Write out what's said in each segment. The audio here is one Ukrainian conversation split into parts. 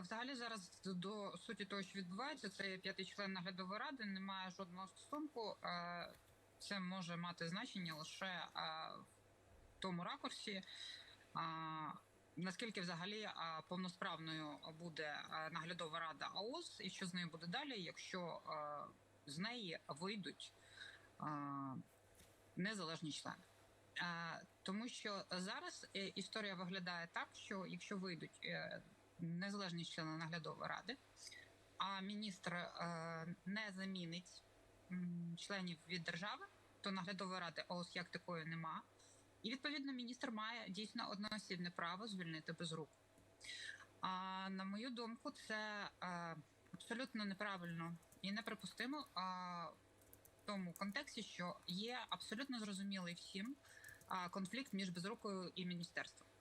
Взагалі зараз до суті того, що відбувається, це п'ятий член наглядової ради, не має жодного стосунку. Це може мати значення лише в тому ракурсі. Наскільки взагалі повносправною буде наглядова рада АОС, і що з нею буде далі, якщо з неї вийдуть незалежні члени? Тому що зараз е, історія виглядає так, що якщо вийдуть е, незалежні члени наглядової ради, а міністр е, не замінить членів від держави, то наглядової ради ООС як такої нема. І відповідно міністр має дійсно одноосібне право звільнити без рук. А на мою думку, це е, абсолютно неправильно і неприпустимо в тому контексті, що є абсолютно зрозумілий всім конфлікт між безрукою і міністерством.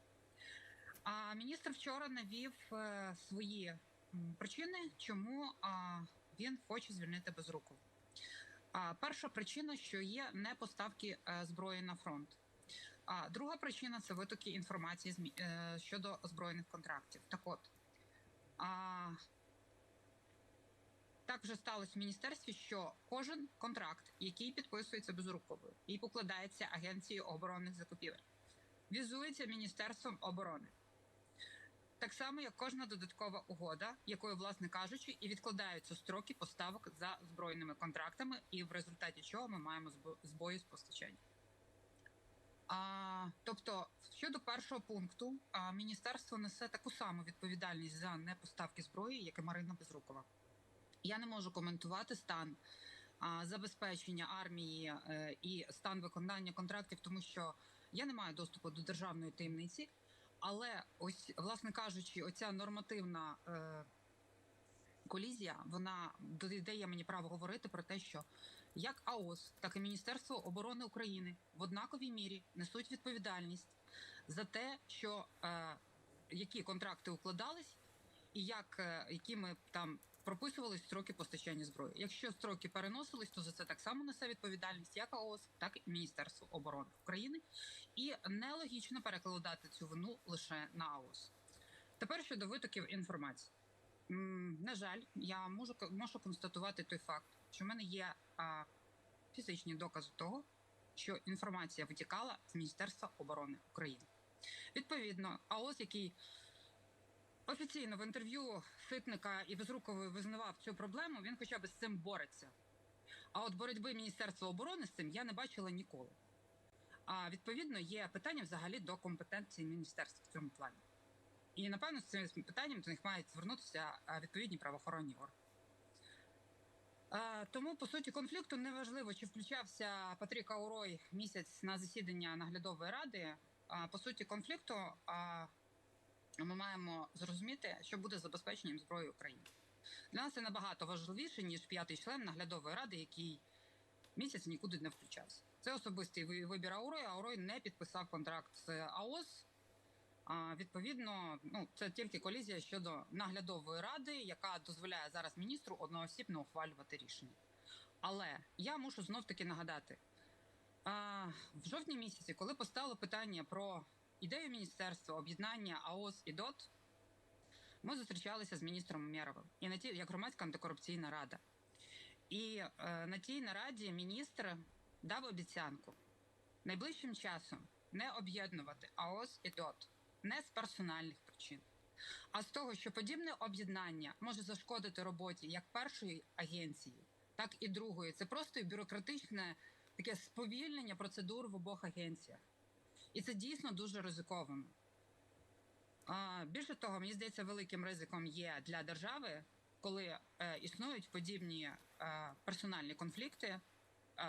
А міністр вчора навів е, свої причини, чому він хоче звільнити безруку. Перша причина, що є не поставки е, зброї на фронт. А друга причина це витоки інформації е, щодо збройних контрактів. Так от а, так вже сталося в міністерстві, що кожен контракт, який підписується безруковою і покладається Агенцією оборонних закупівель, візується Міністерством оборони. Так само, як кожна додаткова угода, якою, власне кажучи, і відкладаються строки поставок за збройними контрактами, і в результаті чого ми маємо збо- збої з постачання. А, тобто, щодо першого пункту, а, міністерство несе таку саму відповідальність за непоставки зброї, як і Марина Безрукова. Я не можу коментувати стан а, забезпечення армії е, і стан виконання контрактів, тому що я не маю доступу до державної таємниці. Але ось, власне кажучи, оця нормативна е, колізія, вона дає мені право говорити про те, що як АОС, так і Міністерство оборони України в однаковій мірі несуть відповідальність за те, що е, які контракти укладались, і як е, якими там прописувались строки постачання зброї. Якщо строки переносились, то за це так само несе відповідальність як АОС, так і Міністерство оборони України. І нелогічно перекладати цю вину лише на АОС. Тепер щодо витоків інформації. На жаль, я можу можу констатувати той факт, що в мене є а, фізичні докази того, що інформація витікала з Міністерства оборони України. Відповідно, АОС, який офіційно в інтерв'ю Ситника і Безрукової визнавав цю проблему, він хоча б з цим бореться. А от боротьби Міністерства оборони з цим я не бачила ніколи. А відповідно є питання взагалі до компетенції міністерства в цьому плані. І напевно з цим питанням до них мають звернутися відповідні правоохоронні органи. Тому по суті конфлікту неважливо, чи включався Патрік Аурой місяць на засідання наглядової ради. А, По суті, конфлікту а, ми маємо зрозуміти, що буде забезпеченням зброї України. Для нас це набагато важливіше, ніж п'ятий член наглядової ради, який місяць нікуди не включався. Це особистий ви- вибір Аурой. Аурой не підписав контракт з АОС. А, відповідно, ну це тільки колізія щодо наглядової ради, яка дозволяє зараз міністру одноосібно ухвалювати рішення. Але я мушу знов таки нагадати: а, в жовтні місяці, коли постало питання про ідею міністерства об'єднання АОС і ДОТ, ми зустрічалися з міністром Умєровим і на ті як громадська антикорупційна рада. І е, на тій нараді міністр дав обіцянку найближчим часом не об'єднувати АОС і ДОТ не з персональних причин, а з того, що подібне об'єднання може зашкодити роботі як першої агенції, так і другої. Це просто бюрократичне таке сповільнення процедур в обох агенціях. І це дійсно дуже ризиковано. Більше того, мені здається, великим ризиком є для держави, коли е, існують подібні е, персональні конфлікти е,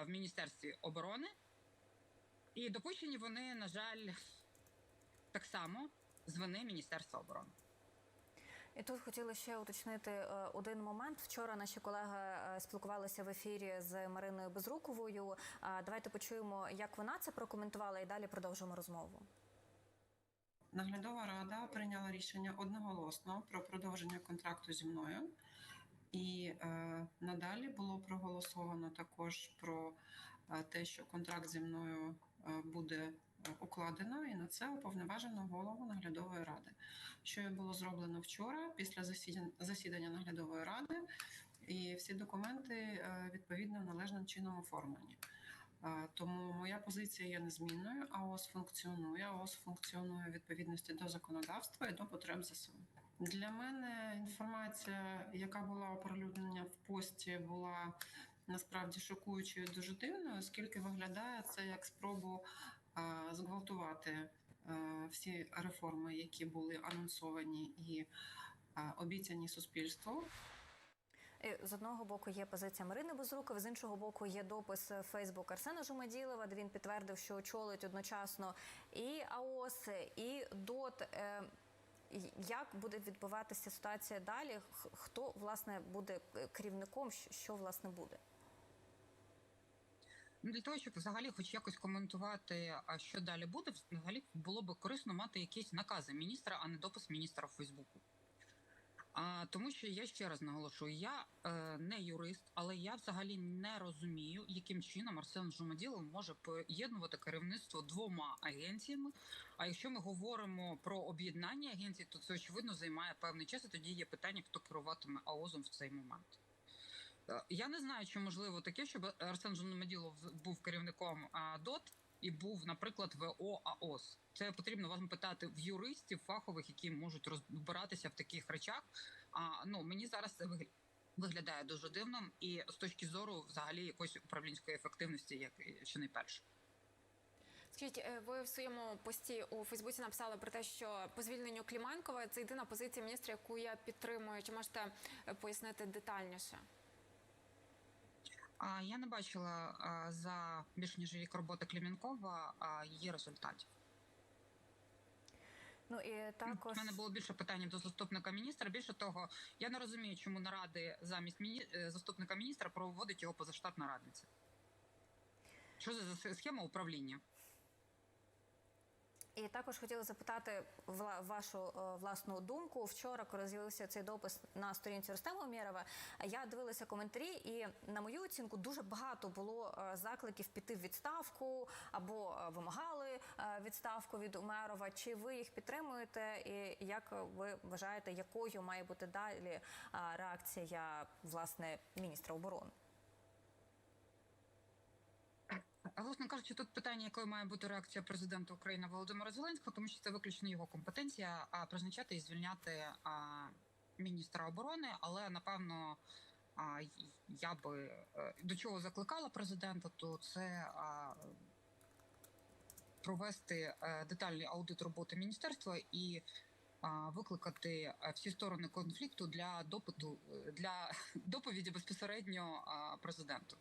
в Міністерстві оборони, і допущені вони, на жаль, так само з вини Міністерства оборони. І тут хотіли ще уточнити е, один момент. Вчора наші колеги е, спілкувалися в ефірі з Мариною Безруковою. Давайте почуємо, як вона це прокоментувала, і далі продовжимо розмову. Наглядова рада прийняла рішення одноголосно про продовження контракту зі мною, і е, надалі було проголосовано також про е, те, що контракт зі мною буде укладено і на це уповноважено голову наглядової ради, що було зроблено вчора після засідання, засідання наглядової ради, і всі документи е, відповідно належним чином оформлені. Е, Тому моя позиція є незмінною. АОС функціонує. АОС функціонує відповідності до законодавства і до потреб ЗСУ. Для мене інформація, яка була оприлюднена в пості, була насправді шокуючою, дуже дивною, оскільки виглядає це як спробу зґвалтувати е, всі реформи, які були анонсовані і е, обіцяні суспільству. З одного боку є позиція Марини Безрукової, з іншого боку є допис Фейсбук Арсена Жумаділова, де він підтвердив, що очолить одночасно і АОС, і ДОТ. Е, Як буде відбуватися ситуація далі? Хто власне буде е, керівником? Що власне буде? Ну, для того, щоб взагалі хоч якось коментувати, а що далі буде, взагалі було б корисно мати якісь накази міністра, а не допис міністра в Фейсбуку. А, тому що я ще раз наголошую, я е, не юрист, але я взагалі не розумію, яким чином Арсен Жумаділов може поєднувати керівництво двома агенціями. А якщо ми говоримо про об'єднання агенцій, то це очевидно займає певний час. І тоді є питання, хто керуватиме АОЗом в цей момент. Е, Я не знаю, чи можливо таке, щоб Арсен Жономеділов був керівником ДОТ і був, наприклад, ВО АОС. Це потрібно вам питати в юристів фахових, які можуть розбиратися в таких речах. А ну мені зараз це вигля- виглядає дуже дивним, і з точки зору взагалі якоїсь управлінської ефективності, як що найперше. Скажіть, е, ви в своєму пості у Фейсбуці написали про те, що по звільненню Кліманкова це єдина позиція міністра, яку я підтримую. Чи можете е, пояснити детальніше? А я не бачила за більш ніж рік роботи Клімінкова її результатів. Ну і також У мене було більше питань до заступника міністра. Більше того, я не розумію, чому наради замість міні... е, заступника міністра проводить його позаштатна радниця. Що за схема управління? І також хотіла запитати вашу е, власну думку. Вчора, коли з'явився цей допис на сторінці Рустема Умєрова, я дивилася коментарі, і на мою оцінку дуже багато було е, закликів піти в відставку або е, вимагали відставку від Умерова. Чи ви їх підтримуєте? І як ви вважаєте, якою має бути далі реакція власне міністра оборони? А власне кажучи, тут питання, якою має бути реакція президента України Володимира Зеленського, тому що це виключно його компетенція, а призначати і звільняти а, міністра оборони. Але напевно, а, я би е, до чого закликала президента, то це а, провести е, детальний аудит роботи міністерства і викликати всі сторони конфлікту для допиту для доповіді безпосередньо президенту.